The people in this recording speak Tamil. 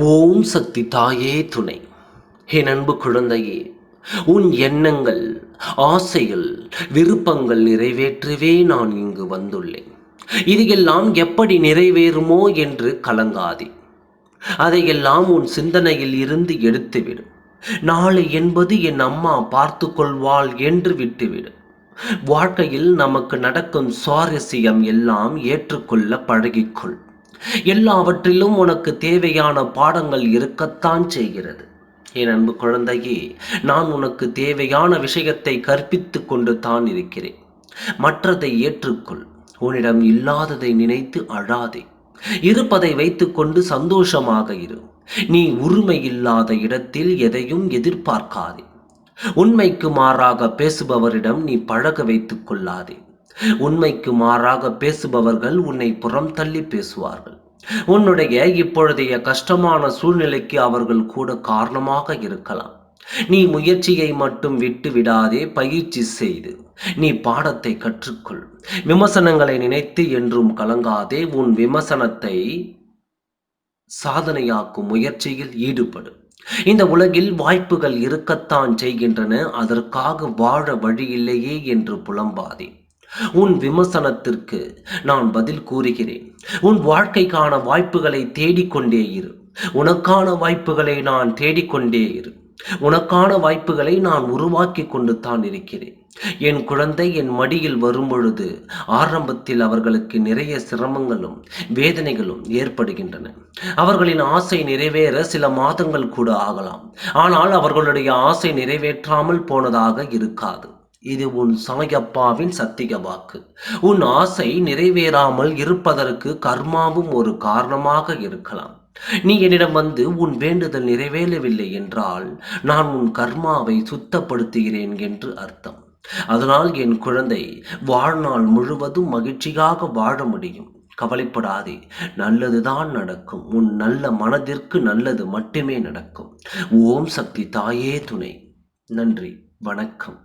ஓம் சக்தி தாயே துணை. என் அன்பு குழந்தையே உன் எண்ணங்கள் ஆசைகள் விருப்பங்கள் நிறைவேற்றவே நான் இங்கு வந்துள்ளேன். இதையெல்லாம் எப்படி நிறைவேறுமோ என்று கலங்காதே. அதையெல்லாம் உன் சிந்தனையில் இருந்து எடுத்துவிடு. நாளை என்பது என் அம்மா பார்த்து கொள்வாள் என்று விட்டுவிடு. வாழ்க்கையில் நமக்கு நடக்கும் சுவாரஸ்யம் எல்லாம் ஏற்றுக்கொள்ள பழகிக்கொள். எல்லாவற்றிலும் உனக்கு தேவையான பாடங்கள் இருக்கத்தான் செய்கிறது. என் அன்பு குழந்தையே நான் உனக்கு தேவையான விஷயத்தை கற்பித்து கொண்டு தான் இருக்கிறேன். மற்றதை ஏற்றுக்கொள். உன்னிடம் இல்லாததை நினைத்து அழாதே. இருப்பதை வைத்துக்கொண்டு சந்தோஷமாக இரு. நீ உரிமை இல்லாத இடத்தில் எதையும் எதிர்பார்க்காதே. உண்மைக்கு மாறாக பேசுபவரிடம் நீ பழக வைத்துக் கொள்ளாதே. உண்மைக்கு மாறாக பேசுபவர்கள் உன்னை புறம் தள்ளி பேசுவார்கள். உன்னுடைய இப்பொழுதைய கஷ்டமான சூழ்நிலைக்கு அவர்கள் கூட காரணமாக இருக்கலாம். நீ முயற்சியை மட்டும் விட்டு விடாதே பயிற்சி செய்து. நீ பாடத்தை கற்றுக்கொள். விமர்சனங்களை நினைத்து என்றும் கலங்காதே. உன் விமர்சனத்தை சாதனையாக்கும் முயற்சியில் ஈடுபடு. இந்த உலகில் வாய்ப்புகள் இருக்கத்தான் செய்கின்றன. அதற்காக வாழ வழியில்லையே என்று புலம்பாதே. உன் விமர்சனத்திற்கு நான் பதில் கூறுகிறேன். உன் வாழ்க்கைக்கான வாய்ப்புகளை தேடிக்கொண்டே இரு. உனக்கான வாய்ப்புகளை நான் தேடிக்கொண்டே இரு. உனக்கான வாய்ப்புகளை நான் உருவாக்கி கொண்டு தான் இருக்கிறேன். என் குழந்தை என் மடியில் வரும் பொழுது ஆரம்பத்தில் அவர்களுக்கு நிறைய சிரமங்களும் வேதனைகளும் ஏற்படுகின்றன. அவர்களின் ஆசை நிறைவேற சில மாதங்கள் கூட ஆகலாம். ஆனால் அவர்களுடைய ஆசை நிறைவேற்றாமல் போனதாக இருக்காது. இது உன் சாயப்பாவின் சத்திய வாக்கு. உன் ஆசை நிறைவேறாமல் இருப்பதற்கு கர்மாவும் ஒரு காரணமாக இருக்கலாம். நீ என்னிடம் வந்து உன் வேண்டுதல் நிறைவேறவில்லை என்றால் நான் உன் கர்மாவை சுத்தப்படுத்துகிறேன் என்று அர்த்தம். அதனால் என் குழந்தை வாழ்நாள் முழுவதும் மகிழ்ச்சியாக வாழ முடியும். கவலைப்படாதே நல்லதுதான் நடக்கும். உன் நல்ல மனதிற்கு நல்லது மட்டுமே நடக்கும். ஓம் சக்தி தாயே துணை. நன்றி வணக்கம்.